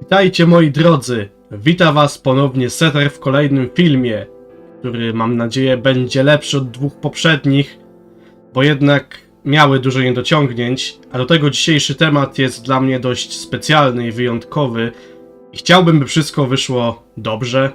Witajcie moi drodzy, wita was ponownie Setter w kolejnym filmie, który mam nadzieję będzie lepszy od dwóch poprzednich, bo jednak miały dużo niedociągnięć, a do tego dzisiejszy temat jest dla mnie dość specjalny i wyjątkowy i chciałbym, by wszystko wyszło dobrze.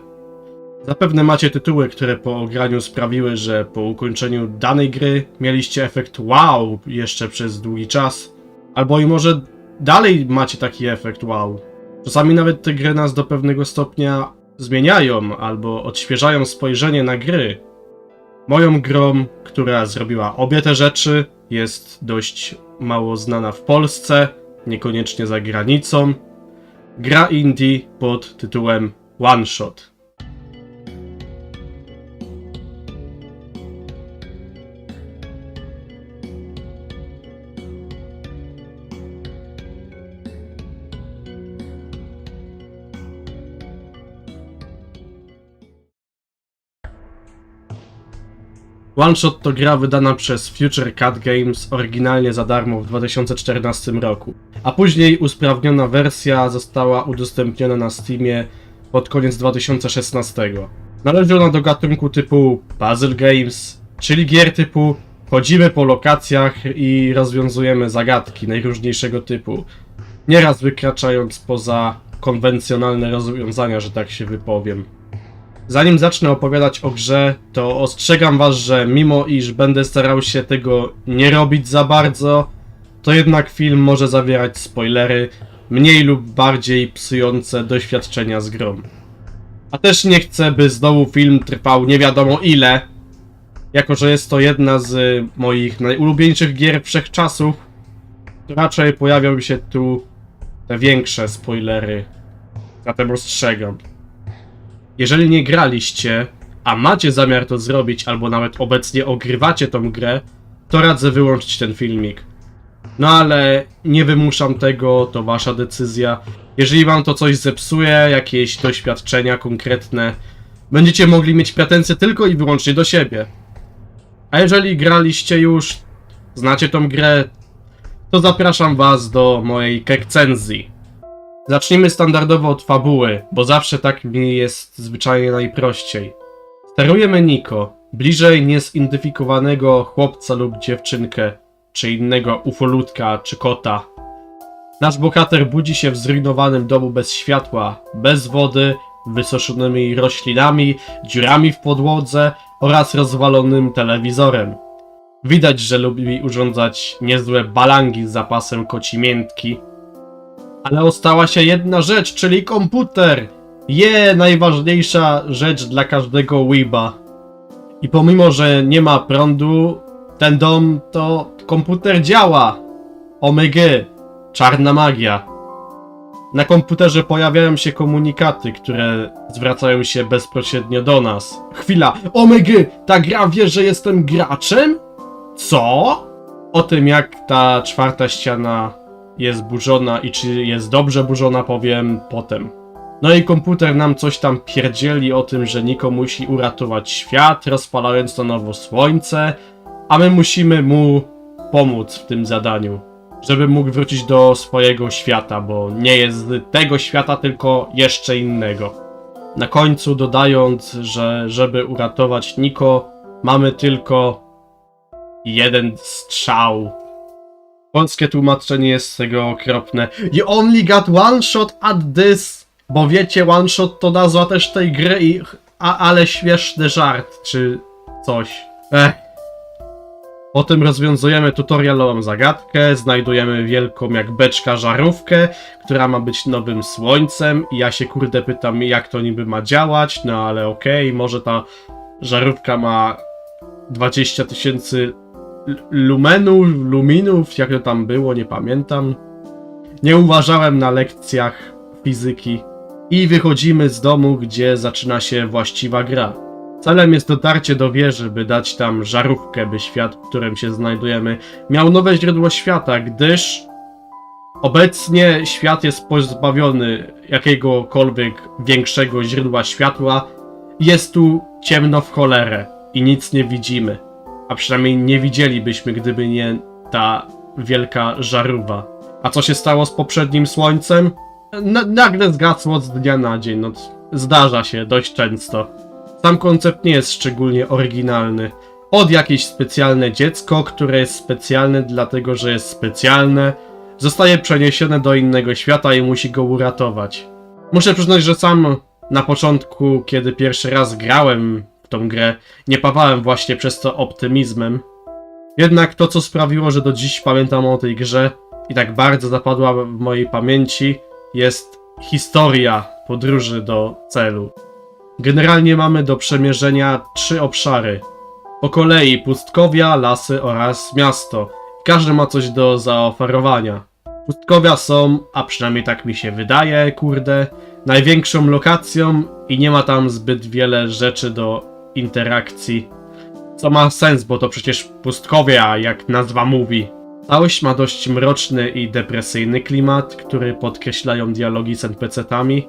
Zapewne macie tytuły, które po ograniu sprawiły, że po ukończeniu danej gry mieliście efekt wow jeszcze przez długi czas, albo i może dalej macie taki efekt wow. Czasami nawet te gry nas do pewnego stopnia zmieniają albo odświeżają spojrzenie na gry. Moją grą, która zrobiła obie te rzeczy, jest dość mało znana w Polsce, niekoniecznie za granicą. Gra indie pod tytułem One Shot. One Shot to gra wydana przez Future Cat Games oryginalnie za darmo w 2014 roku, a później usprawniona wersja została udostępniona na Steamie pod koniec 2016. Należy ona do gatunku typu puzzle games, czyli gier typu chodzimy po lokacjach i rozwiązujemy zagadki najróżniejszego typu, nieraz wykraczając poza konwencjonalne rozwiązania, że tak się wypowiem. Zanim zacznę opowiadać o grze, to ostrzegam was, że mimo iż będę starał się tego nie robić za bardzo, to jednak film może zawierać spoilery, mniej lub bardziej psujące doświadczenia z grą. A też nie chcę, by znowu film trwał nie wiadomo ile, jako że jest to jedna z moich najulubieńszych gier wszechczasów, to raczej pojawią się tu te większe spoilery. Zatem ostrzegam. Jeżeli nie graliście, a macie zamiar to zrobić, albo nawet obecnie ogrywacie tą grę, to radzę wyłączyć ten filmik. No ale nie wymuszam tego, to wasza decyzja. Jeżeli wam to coś zepsuje, jakieś doświadczenia konkretne, będziecie mogli mieć pretensje tylko i wyłącznie do siebie. A jeżeli graliście już, znacie tą grę, to zapraszam was do mojej kekcenzji. Zacznijmy standardowo od fabuły, bo zawsze tak mi jest zwyczajnie najprościej. Sterujemy Niko, bliżej niezidentyfikowanego chłopca lub dziewczynkę, czy innego ufolutka czy kota. Nasz bohater budzi się w zrujnowanym domu bez światła, bez wody, wysuszonymi roślinami, dziurami w podłodze oraz rozwalonym telewizorem. Widać, że lubi urządzać niezłe balangi z zapasem koci miętki, ale ostała się jedna rzecz, czyli komputer. Je, najważniejsza rzecz dla każdego Weeba. I pomimo, że nie ma prądu, ten dom to komputer działa. Omega, czarna magia. Na komputerze pojawiają się komunikaty, które zwracają się bezpośrednio do nas. Chwila, Omega, ta gra wie, że jestem graczem? Co? O tym, jak ta czwarta ściana jest burzona i czy jest dobrze burzona, powiem potem. No i komputer nam coś tam pierdzieli o tym, że Niko musi uratować świat, rozpalając na nowo słońce, a my musimy mu pomóc w tym zadaniu, żeby mógł wrócić do swojego świata, bo nie jest tego świata, tylko jeszcze innego. Na końcu dodając, że żeby uratować Niko, mamy tylko jeden strzał Polskie tłumaczenie jest tego okropne. You only got one shot at this. Bo wiecie, one shot to nazwa też tej gry i... A, ale śmieszny żart, czy coś. Ech. Potem rozwiązujemy tutorialową zagadkę, znajdujemy wielką jak beczka żarówkę, która ma być nowym słońcem i ja się kurde pytam jak to niby ma działać, no ale okej, może ta żarówka ma 20 tysięcy lumenów, luminów, jak to tam było, nie pamiętam. Nie uważałem na lekcjach fizyki. I wychodzimy z domu, gdzie zaczyna się właściwa gra. Celem jest dotarcie do wieży, by dać tam żarówkę, by świat, w którym się znajdujemy, miał nowe źródło świata, gdyż obecnie świat jest pozbawiony jakiegokolwiek większego źródła światła. Jest tu ciemno w cholerę i nic nie widzimy a przynajmniej nie widzielibyśmy, gdyby nie ta wielka żarówa. A co się stało z poprzednim słońcem? na, nagle zgasło z dnia na dzień. No, zdarza się dość często. Sam koncept nie jest szczególnie oryginalny. Od jakieś specjalne dziecko, które jest specjalne dlatego, że jest specjalne, zostaje przeniesione do innego świata i musi go uratować. Muszę przyznać, że sam na początku, kiedy pierwszy raz grałem tą grę, nie pawałem właśnie przez to optymizmem. Jednak to, co sprawiło, że do dziś pamiętam o tej grze i tak bardzo zapadła w mojej pamięci, jest historia podróży do celu. Generalnie mamy do przemierzenia trzy obszary. Po kolei pustkowia, lasy oraz miasto. Każdy ma coś do zaoferowania. Pustkowia są, a przynajmniej tak mi się wydaje, kurde, największą lokacją i nie ma tam zbyt wiele rzeczy do interakcji. Co ma sens, bo to przecież pustkowia, jak nazwa mówi. Całość ma dość mroczny i depresyjny klimat, który podkreślają dialogi z NPC-tami,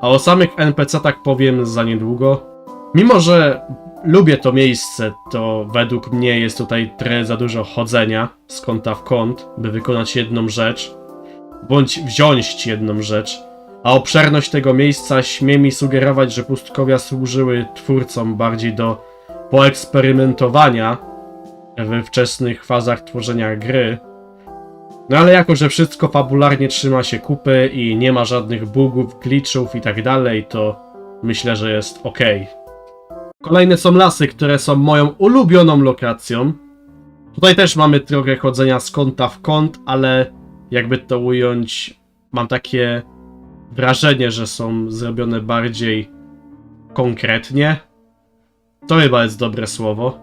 a o samych NPC-tach powiem za niedługo. Mimo, że lubię to miejsce, to według mnie jest tutaj trochę za dużo chodzenia z kąta w kąt, by wykonać jedną rzecz, bądź wziąć jedną rzecz, a obszerność tego miejsca śmie mi sugerować, że pustkowia służyły twórcom bardziej do poeksperymentowania we wczesnych fazach tworzenia gry. No ale jako, że wszystko fabularnie trzyma się kupy i nie ma żadnych bugów, glitchów i tak dalej, to myślę, że jest ok. Kolejne są lasy, które są moją ulubioną lokacją. Tutaj też mamy trochę chodzenia z kąta w kąt, ale jakby to ująć, mam takie wrażenie, że są zrobione bardziej konkretnie. To chyba jest dobre słowo.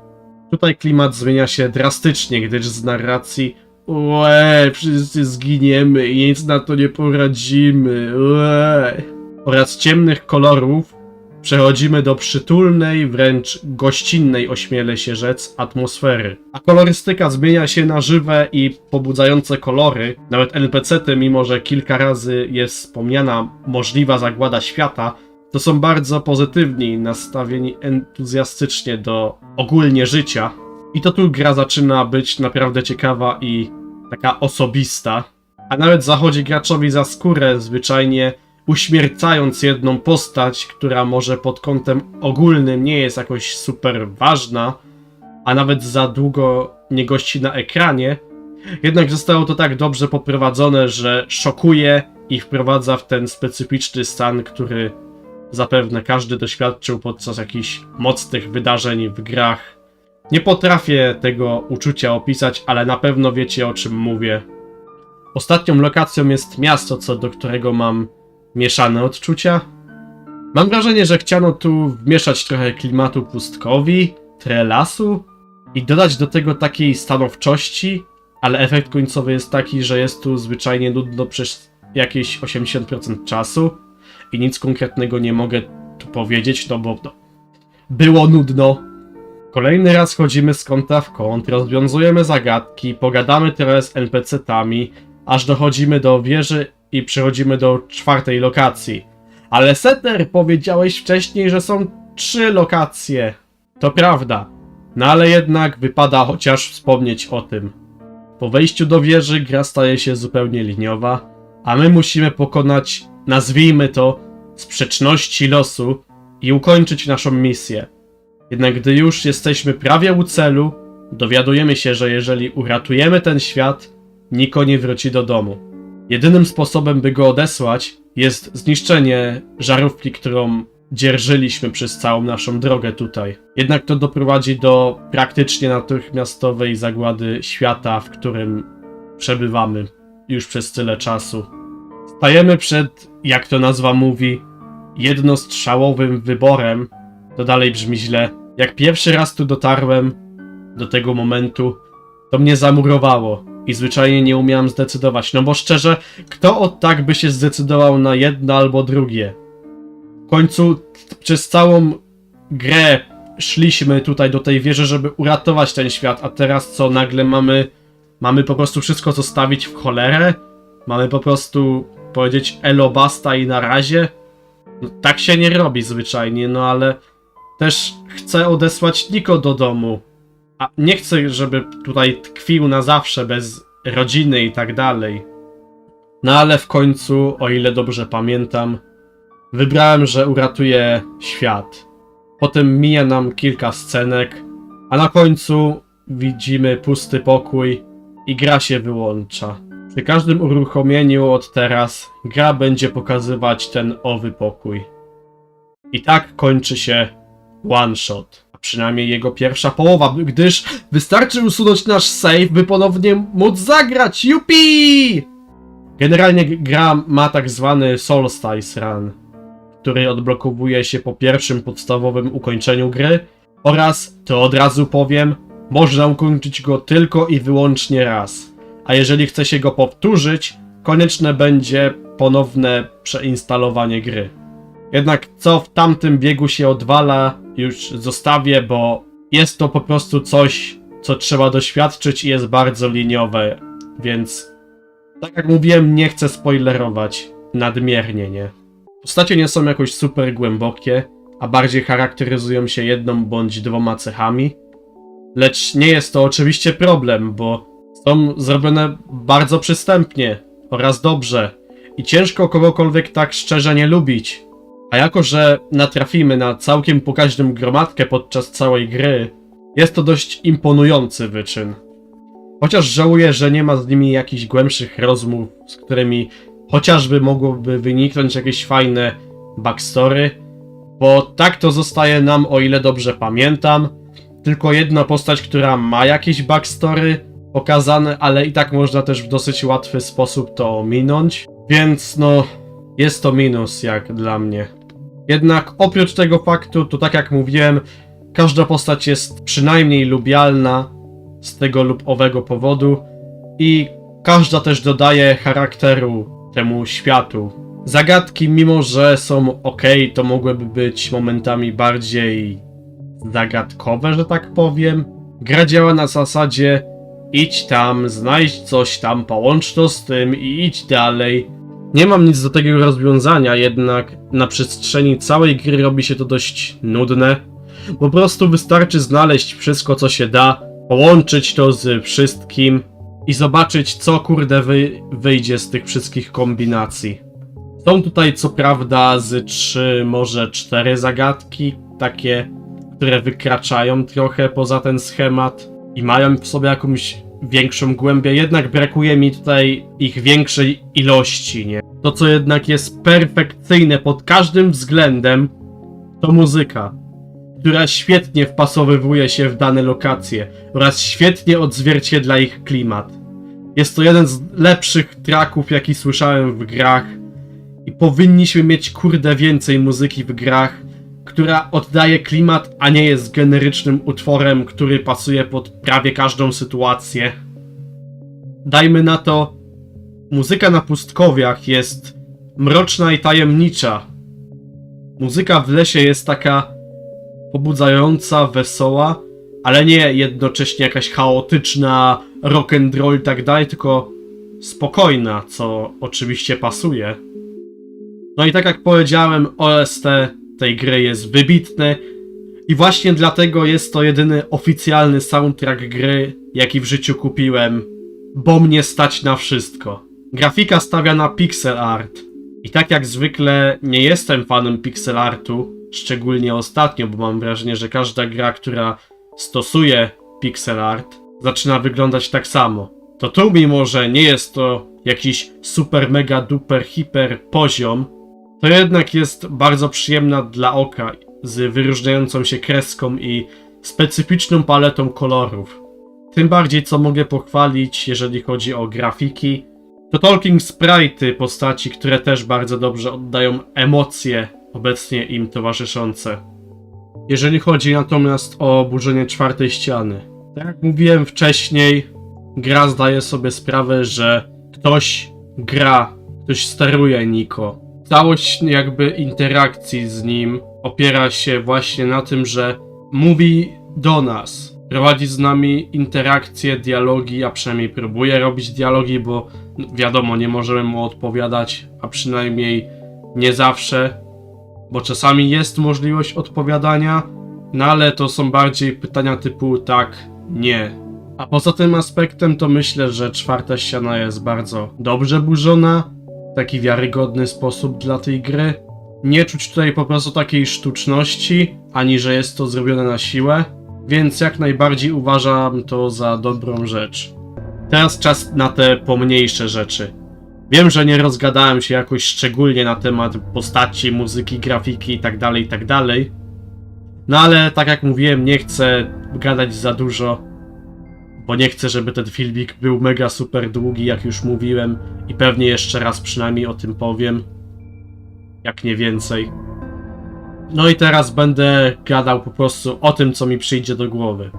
Tutaj klimat zmienia się drastycznie, gdyż z narracji Łe, wszyscy zginiemy i nic na to nie poradzimy. Łe. Oraz ciemnych kolorów przechodzimy do przytulnej, wręcz gościnnej, ośmielę się rzec, atmosfery. A kolorystyka zmienia się na żywe i pobudzające kolory. Nawet NPC-ty, mimo że kilka razy jest wspomniana możliwa zagłada świata, to są bardzo pozytywni, nastawieni entuzjastycznie do ogólnie życia. I to tu gra zaczyna być naprawdę ciekawa i taka osobista. A nawet zachodzi graczowi za skórę, zwyczajnie uśmiercając jedną postać, która może pod kątem ogólnym nie jest jakoś super ważna, a nawet za długo nie gości na ekranie, jednak zostało to tak dobrze poprowadzone, że szokuje i wprowadza w ten specyficzny stan, który zapewne każdy doświadczył podczas jakichś mocnych wydarzeń w grach. Nie potrafię tego uczucia opisać, ale na pewno wiecie o czym mówię. Ostatnią lokacją jest miasto, co do którego mam mieszane odczucia. Mam wrażenie, że chciano tu wmieszać trochę klimatu pustkowi, trelasu i dodać do tego takiej stanowczości, ale efekt końcowy jest taki, że jest tu zwyczajnie nudno przez jakieś 80% czasu i nic konkretnego nie mogę tu powiedzieć, no bo no, było nudno. Kolejny raz chodzimy z kąta w kąt, rozwiązujemy zagadki, pogadamy trochę z NPC-tami, aż dochodzimy do wieży i przechodzimy do czwartej lokacji. Ale Setter, powiedziałeś wcześniej, że są trzy lokacje. To prawda. No ale jednak wypada chociaż wspomnieć o tym. Po wejściu do wieży gra staje się zupełnie liniowa, a my musimy pokonać, nazwijmy to, sprzeczności losu i ukończyć naszą misję. Jednak gdy już jesteśmy prawie u celu, dowiadujemy się, że jeżeli uratujemy ten świat, Niko nie wróci do domu. Jedynym sposobem, by go odesłać, jest zniszczenie żarówki, którą dzierżyliśmy przez całą naszą drogę tutaj. Jednak to doprowadzi do praktycznie natychmiastowej zagłady świata, w którym przebywamy już przez tyle czasu. Stajemy przed, jak to nazwa mówi, jednostrzałowym wyborem. To dalej brzmi źle. Jak pierwszy raz tu dotarłem do tego momentu, to mnie zamurowało i zwyczajnie nie umiałem zdecydować. No bo szczerze, kto od tak by się zdecydował na jedno albo drugie? W końcu przez całą grę szliśmy tutaj do tej wieży, żeby uratować ten świat, a teraz co, nagle mamy mamy po prostu wszystko zostawić w cholerę? Mamy po prostu powiedzieć elo basta i na razie? No, tak się nie robi zwyczajnie, no ale też chcę odesłać Niko do domu. A nie chcę, żeby tutaj tkwił na zawsze bez rodziny i tak dalej. No ale w końcu, o ile dobrze pamiętam, wybrałem, że uratuję świat. Potem mija nam kilka scenek, a na końcu widzimy pusty pokój i gra się wyłącza. Przy każdym uruchomieniu od teraz gra będzie pokazywać ten owy pokój. I tak kończy się one shot. Przynajmniej jego pierwsza połowa, gdyż wystarczy usunąć nasz save, by ponownie móc zagrać. Yupi! Generalnie gra ma tak zwany Solstice Run, który odblokowuje się po pierwszym podstawowym ukończeniu gry oraz, to od razu powiem, można ukończyć go tylko i wyłącznie raz. A jeżeli chce się go powtórzyć, konieczne będzie ponowne przeinstalowanie gry. Jednak co w tamtym biegu się odwala, już zostawię, bo jest to po prostu coś, co trzeba doświadczyć i jest bardzo liniowe, więc tak jak mówiłem, nie chcę spoilerować nadmiernie, nie. Postacie nie są jakoś super głębokie, a bardziej charakteryzują się jedną bądź dwoma cechami. Lecz nie jest to oczywiście problem, bo są zrobione bardzo przystępnie oraz dobrze i ciężko kogokolwiek tak szczerze nie lubić. A jako, że natrafimy na całkiem pokaźną gromadkę podczas całej gry, jest to dość imponujący wyczyn. Chociaż żałuję, że nie ma z nimi jakichś głębszych rozmów, z którymi chociażby mogłoby wyniknąć jakieś fajne backstory, bo tak to zostaje nam, o ile dobrze pamiętam, tylko jedna postać, która ma jakieś backstory pokazane, ale i tak można też w dosyć łatwy sposób to ominąć, więc no, jest to minus jak dla mnie. Jednak oprócz tego faktu, to tak jak mówiłem, każda postać jest przynajmniej lubialna z tego lub owego powodu i każda też dodaje charakteru temu światu. Zagadki, mimo że są ok, to mogłyby być momentami bardziej zagadkowe, że tak powiem. Gra działa na zasadzie idź tam, znajdź coś tam, połącz to z tym i idź dalej. Nie mam nic do tego rozwiązania, jednak na przestrzeni całej gry robi się to dość nudne. Po prostu wystarczy znaleźć wszystko, co się da, połączyć to z wszystkim i zobaczyć, co kurde wy wyjdzie z tych wszystkich kombinacji. Są tutaj co prawda z trzy, może cztery zagadki, takie, które wykraczają trochę poza ten schemat i mają w sobie jakąś większą głębię, jednak brakuje mi tutaj ich większej ilości, nie? To, co jednak jest perfekcyjne pod każdym względem, to muzyka, która świetnie wpasowywuje się w dane lokacje oraz świetnie odzwierciedla ich klimat. Jest to jeden z lepszych tracków, jaki słyszałem w grach i powinniśmy mieć kurde więcej muzyki w grach, która oddaje klimat, a nie jest generycznym utworem, który pasuje pod prawie każdą sytuację. Dajmy na to, muzyka na pustkowiach jest mroczna i tajemnicza. Muzyka w lesie jest taka pobudzająca, wesoła, ale nie jednocześnie jakaś chaotyczna, rock and roll i tak dalej, tylko spokojna, co oczywiście pasuje. No i tak jak powiedziałem, OST tej gry jest wybitny i właśnie dlatego jest to jedyny oficjalny soundtrack gry, jaki w życiu kupiłem, bo mnie stać na wszystko. Grafika stawia na pixel art i tak jak zwykle nie jestem fanem pixel artu, szczególnie ostatnio, bo mam wrażenie, że każda gra, która stosuje pixel art, zaczyna wyglądać tak samo. To tu, mimo że nie jest to jakiś super, mega, duper, hiper poziom, to jednak jest bardzo przyjemna dla oka, z wyróżniającą się kreską i specyficzną paletą kolorów. Tym bardziej, co mogę pochwalić, jeżeli chodzi o grafiki, to talking sprite'y postaci, które też bardzo dobrze oddają emocje obecnie im towarzyszące. Jeżeli chodzi natomiast o burzenie czwartej ściany, tak jak mówiłem wcześniej, gra zdaje sobie sprawę, że ktoś gra, ktoś steruje Niko. Całość jakby interakcji z nim opiera się właśnie na tym, że mówi do nas, prowadzi z nami interakcje, dialogi, a przynajmniej próbuje robić dialogi, bo wiadomo, nie możemy mu odpowiadać, a przynajmniej nie zawsze, bo czasami jest możliwość odpowiadania, no ale to są bardziej pytania typu tak, nie, A poza tym aspektem to myślę, że czwarta ściana jest bardzo dobrze burzona, taki wiarygodny sposób dla tej gry. Nie czuć tutaj po prostu takiej sztuczności, ani że jest to zrobione na siłę, więc jak najbardziej uważam to za dobrą rzecz. Teraz czas na te pomniejsze rzeczy. Wiem, że nie rozgadałem się jakoś szczególnie na temat postaci, muzyki, grafiki itd., itd. No ale tak jak mówiłem, nie chcę gadać za dużo, bo nie chcę, żeby ten filmik był mega super długi, jak już mówiłem, i pewnie jeszcze raz przynajmniej o tym powiem, jak nie więcej. No i teraz będę gadał po prostu o tym, co mi przyjdzie do głowy.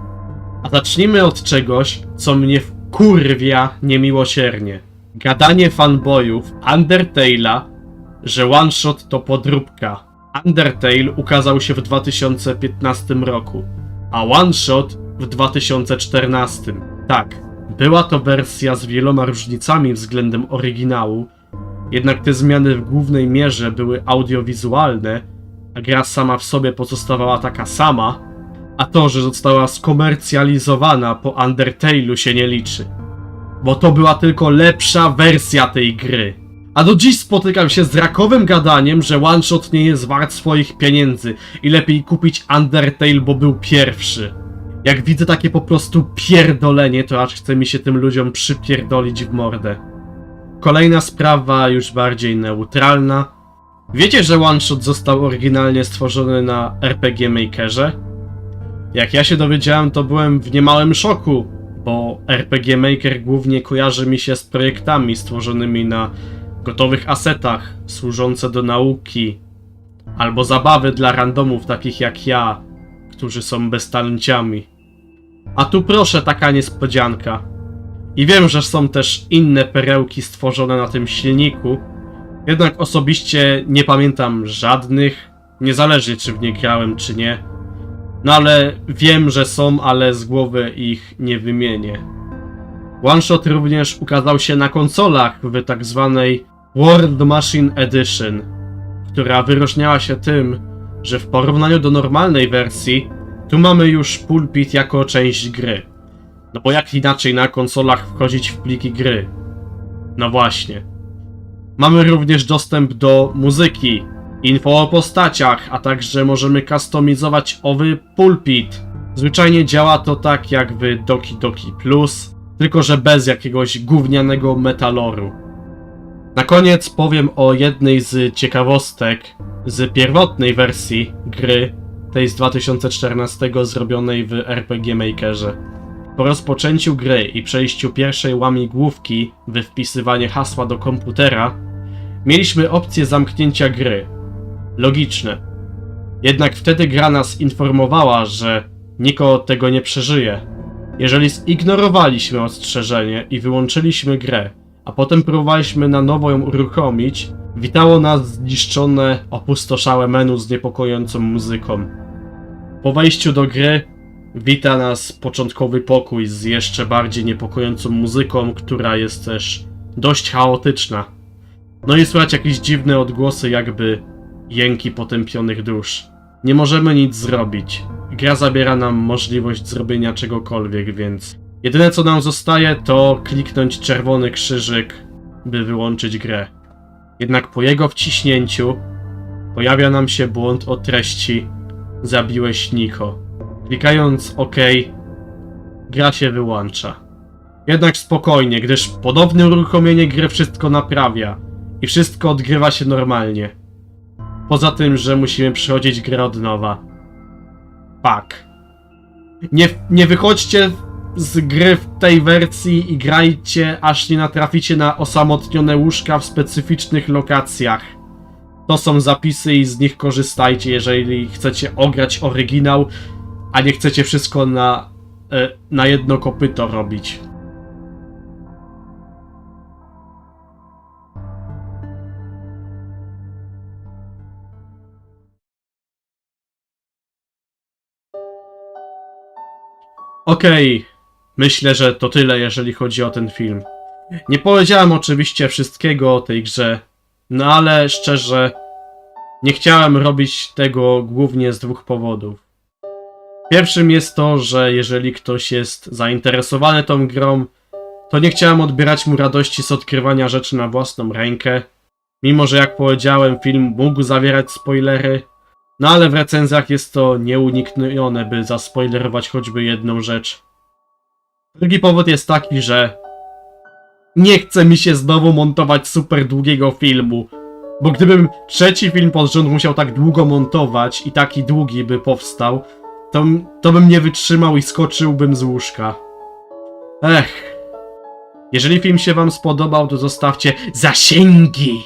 A zacznijmy od czegoś, co mnie wkurwia niemiłosiernie. Gadanie fanboyów Undertale'a, że One Shot to podróbka. Undertale ukazał się w 2015 roku, a One Shot w 2014. Tak, była to wersja z wieloma różnicami względem oryginału, jednak te zmiany w głównej mierze były audiowizualne, a gra sama w sobie pozostawała taka sama, a to, że została skomercjalizowana po Undertale'u się nie liczy. Bo to była tylko lepsza wersja tej gry. A do dziś spotykam się z rakowym gadaniem, że One Shot nie jest wart swoich pieniędzy i lepiej kupić Undertale, bo był pierwszy. Jak widzę takie po prostu pierdolenie, to aż chce mi się tym ludziom przypierdolić w mordę. Kolejna sprawa, już bardziej neutralna. Wiecie, że One Shot został oryginalnie stworzony na RPG Makerze? Jak ja się dowiedziałem, to byłem w niemałym szoku, bo RPG Maker głównie kojarzy mi się z projektami stworzonymi na gotowych asetach, służące do nauki, albo zabawy dla randomów takich jak ja, którzy są beztalenciami. A tu proszę, taka niespodzianka. I wiem, że są też inne perełki stworzone na tym silniku, jednak osobiście nie pamiętam żadnych, niezależnie czy w nie grałem czy nie. No ale wiem, że są, ale z głowy ich nie wymienię. One Shot również ukazał się na konsolach w tak zwanej World Machine Edition, która wyróżniała się tym, że w porównaniu do normalnej wersji, tu mamy już pulpit jako część gry. No bo jak inaczej na konsolach wchodzić w pliki gry? No właśnie. Mamy również dostęp do muzyki, info o postaciach, a także możemy kustomizować owy pulpit. Zwyczajnie działa to tak jak w Doki Doki Plus, tylko że bez jakiegoś gównianego metaloru. Na koniec powiem o jednej z ciekawostek z pierwotnej wersji gry, tej z 2014 zrobionej w RPG Makerze. Po rozpoczęciu gry i przejściu pierwszej łamigłówki w wpisywanie hasła do komputera, mieliśmy opcję zamknięcia gry. Logiczne. Jednak wtedy gra nas informowała, że Niko tego nie przeżyje. Jeżeli zignorowaliśmy ostrzeżenie i wyłączyliśmy grę, a potem próbowaliśmy na nowo ją uruchomić, witało nas zniszczone, opustoszałe menu z niepokojącą muzyką. Po wejściu do gry wita nas początkowy pokój z jeszcze bardziej niepokojącą muzyką, która jest też dość chaotyczna. No i słychać jakieś dziwne odgłosy, jakby jęki potępionych dusz. Nie możemy nic zrobić. Gra zabiera nam możliwość zrobienia czegokolwiek, więc jedyne co nam zostaje to kliknąć czerwony krzyżyk, by wyłączyć grę. Jednak po jego wciśnięciu pojawia nam się błąd o treści Zabiłeś Niko. Klikając OK, gra się wyłącza. Jednak spokojnie, gdyż ponowne uruchomienie gry wszystko naprawia i wszystko odgrywa się normalnie. Poza tym, że musimy przechodzić grę od nowa. Fuck. Nie, nie wychodźcie z gry w tej wersji i grajcie, aż nie natraficie na osamotnione łóżka w specyficznych lokacjach. To są zapisy i z nich korzystajcie, jeżeli chcecie ograć oryginał, a nie chcecie wszystko na, e, na jedno kopyto robić. Okej, myślę, że to tyle, jeżeli chodzi o ten film. Nie powiedziałem oczywiście wszystkiego o tej grze, no ale szczerze, nie chciałem robić tego głównie z dwóch powodów. Pierwszym jest to, że jeżeli ktoś jest zainteresowany tą grą, to nie chciałem odbierać mu radości z odkrywania rzeczy na własną rękę. Mimo, że jak powiedziałem, film mógł zawierać spoilery, no ale w recenzjach jest to nieuniknione, by zaspoilerować choćby jedną rzecz. Drugi powód jest taki, że nie chce mi się znowu montować super długiego filmu. Bo gdybym trzeci film pod rząd musiał tak długo montować i taki długi by powstał, to, to bym nie wytrzymał i skoczyłbym z łóżka. Ech. Jeżeli film się wam spodobał, to zostawcie zasięgi.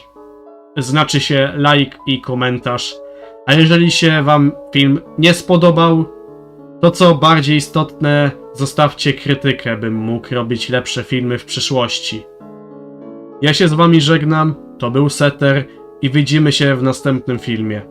Znaczy się like i komentarz. A jeżeli się wam film nie spodobał, to co bardziej istotne, zostawcie krytykę, bym mógł robić lepsze filmy w przyszłości. Ja się z wami żegnam, to był Setter i widzimy się w następnym filmie.